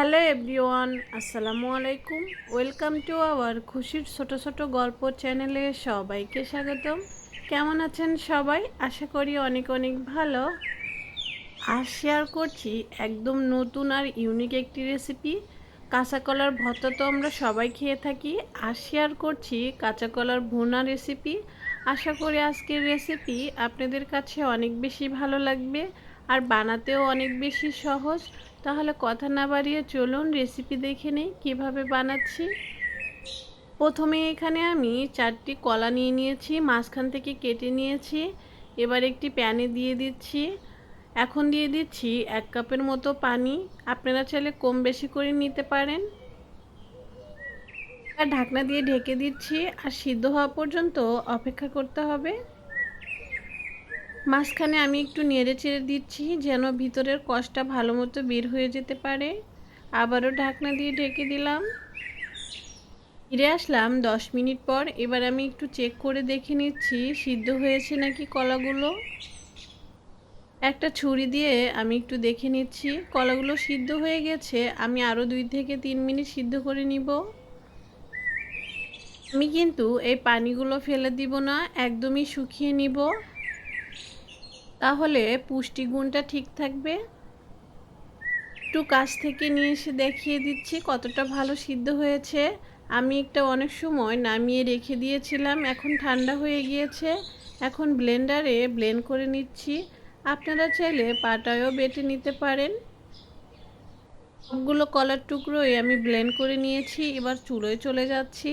Hello everyone, আসসালামু আলাইকুম। Welcome to our খুশির ছোট ছোট গল্প চ্যানেলে সবাইকে স্বাগতম। কেমন আছেন সবাই? আশা করি অনেক অনেক ভালো। আর শেয়ার করছি একদম নতুন আর ইউনিক একটি রেসিপি কাঁচা কলার ভর্তা তো আমরা সবাই খেয়ে থাকি। আর শেয়ার করছি কাঁচা কলার ভুনা রেসিপি আশা করি আজকের রেসিপি আপনাদের কাছে অনেক বেশি ভালো লাগবে। আর বানাতেও অনেক বেশি সহজ। তাহলে কথা না বাড়িয়ে চলুন রেসিপি দেখে নেই, কীভাবে বানাচ্ছি। প্রথমে এখানে আমি চারটি কলা নিয়ে নিয়েছি, মাঝখান থেকে কেটে নিয়েছি, এবার একটি প্যানে দিয়ে দিচ্ছি। এখন দিয়ে দিচ্ছি এক কাপের মতো পানি, আপনারা চাইলে কম বেশি করে নিতে পারেন। আর ঢাকনা দিয়ে ঢেকে দিচ্ছি, আর সিদ্ধ হওয়া পর্যন্ত অপেক্ষা করতে হবে। মাঝখানে আমি একটু নেড়ে চেড়ে দিচ্ছি যেন ভিতরের কষটা ভালো মতো বের হয়ে যেতে পারে। আবারও ঢাকনা দিয়ে ঢেকে দিলাম। ফিরে আসলাম দশ মিনিট পর। এবার আমি একটু চেক করে দেখে নিচ্ছি, সিদ্ধ হয়েছে নাকি কলাগুলো? একটা ছুরি দিয়ে আমি একটু দেখে নিচ্ছি, কলাগুলো সিদ্ধ হয়ে গেছে। আমি আরও দুই থেকে তিন মিনিট সিদ্ধ করে নিব। আমি কিন্তু এই পানিগুলো ফেলে দিব না, একদমই শুকিয়ে নিব। তাহলে পুষ্টিগুণটা ঠিক থাকবে? একটু কাছ থেকে নিয়ে এসে দেখিয়ে দিচ্ছি কতটা ভালো সিদ্ধ হয়েছে। আমি একটা অনেক সময় নামিয়ে রেখে দিয়েছিলাম, এখন ঠান্ডা হয়ে গিয়েছে। এখন ব্লেন্ডারে ব্লেন্ড করে নিচ্ছি। আপনারা চাইলে পাটায়ও বেটে নিতে পারেন। সবগুলো কলার টুকরোই আমি ব্লেন্ড করে নিয়েছি, এবার চুলোয় চলে যাচ্ছি।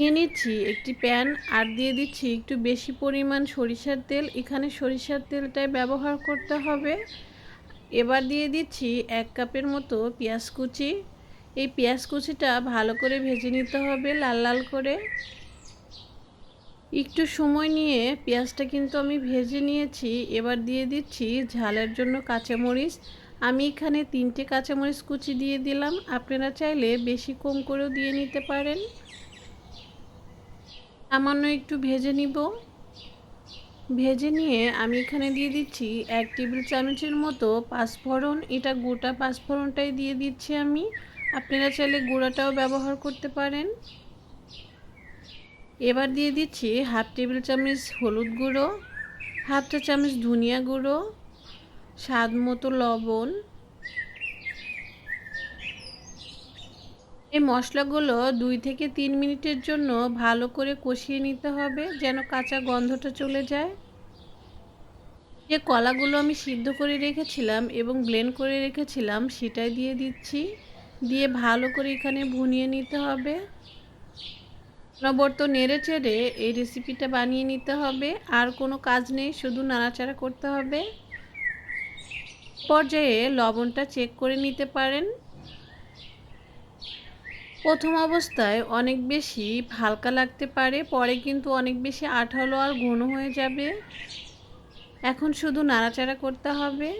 নিয়ে নিচ্ছি, একটি প্যান, আর দিয়ে দিচ্ছি একটু বেশি পরিমাণ সরিষার তেল। এখানে সরিষার তেলটাই ব্যবহার করতে হবে। এবার দিয়ে দিচ্ছি এক কাপের মতো পেঁয়াজ কুচি। এই পেঁয়াজ কুচিটা ভালো করে ভেজে নিতে হবে লাল লাল করে। একটু সময় নিয়ে পেঁয়াজটা কিন্তু আমি ভেজে নিয়েছি। এবার দিয়ে দিচ্ছি ঝালের জন্য কাঁচামরিচ। আমি এখানে তিনটে কাঁচামরিচ কুচি দিয়ে দিলাম। আপনারা চাইলে বেশি কম করেও দিয়ে নিতে পারেন। সামান্য একটু ভেজে নিব। ভেজে নিয়ে আমি এখানে দিয়ে দিচ্ছি এক টেবিল চামচের মতো পাঁচফোড়ন। এটা গোটা পাঁচফোড়নটাই দিয়ে দিচ্ছি আমি। আপনারা চাইলে গুঁড়াটাও ব্যবহার করতে পারেন। এবার দিয়ে দিচ্ছি হাফ টেবিল চামচ হলুদ গুঁড়ো, হাফ চা চামচ ধনিয়া গুঁড়ো, স্বাদ মতো লবণ। এই মশলাগুলো দুই থেকে তিন মিনিটের জন্য ভালো করে কষিয়ে নিতে হবে যেন কাঁচা গন্ধটা চলে যায়। যে কলাগুলো আমি সিদ্ধ করে রেখেছিলাম এবং ব্লেন্ড করে রেখেছিলাম, সেটাই দিয়ে দিচ্ছি। দিয়ে ভালো করে এখানে ভুনিয়ে নিতে হবে। অনবর্ত নেড়ে চেড়ে এই রেসিপিটা বানিয়ে নিতে হবে। আর কোনো কাজ নেই, শুধু নাড়াচাড়া করতে হবে। পর্যায়ে লবণটা চেক করে নিতে পারেন। প্রথম অবস্থায় অনেক বেশি হালকা লাগতে পারে, পরে কিন্তু অনেক বেশি আঠালো আর ঘন হয়ে যাবে। এখন শুধু নাড়াচাড়া করতে হবে।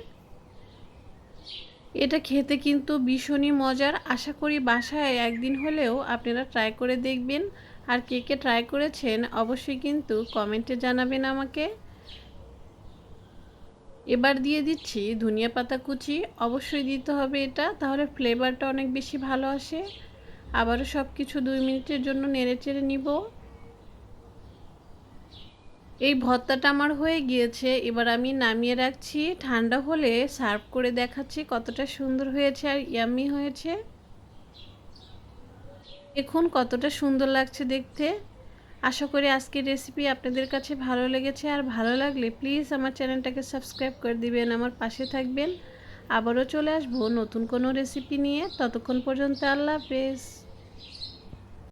এটা খেতে কিন্তু ভীষণই মজার। আশা করি বাসায় একদিন হলেও আপনারা ট্রাই করে দেখবেন। আর কে কে ট্রাই করেছেন অবশ্যই কিন্তু কমেন্টে জানাবেন আমাকে। এবার দিয়ে দিচ্ছি ধনিয়া পাতা কুচি। অবশ্যই দিতে হবে এটা, তাহলে ফ্লেভারটা অনেক বেশি ভালো আসে। আবারও সব কিছু দুই মিনিটের জন্য নেড়ে চেড়ে নিব। এই ভর্তাটা আমার হয়ে গিয়েছে। এবার আমি নামিয়ে রাখছি। ঠান্ডা হলে সার্ভ করে দেখাচ্ছি কতটা সুন্দর হয়েছে আর ইয়ামি হয়েছে। দেখুন কতটা সুন্দর লাগছে দেখতে। আশা করি আজকের রেসিপি আপনাদের কাছে ভালো লেগেছে। আর ভালো লাগলে প্লিজ আমার চ্যানেলটাকে সাবস্ক্রাইব করে দিবেন, আমার পাশে থাকবেন। আবারও চলে আসব নতুন কোনো রেসিপি নিয়ে। ততক্ষণ পর্যন্ত আল্লাহ হাফেজ।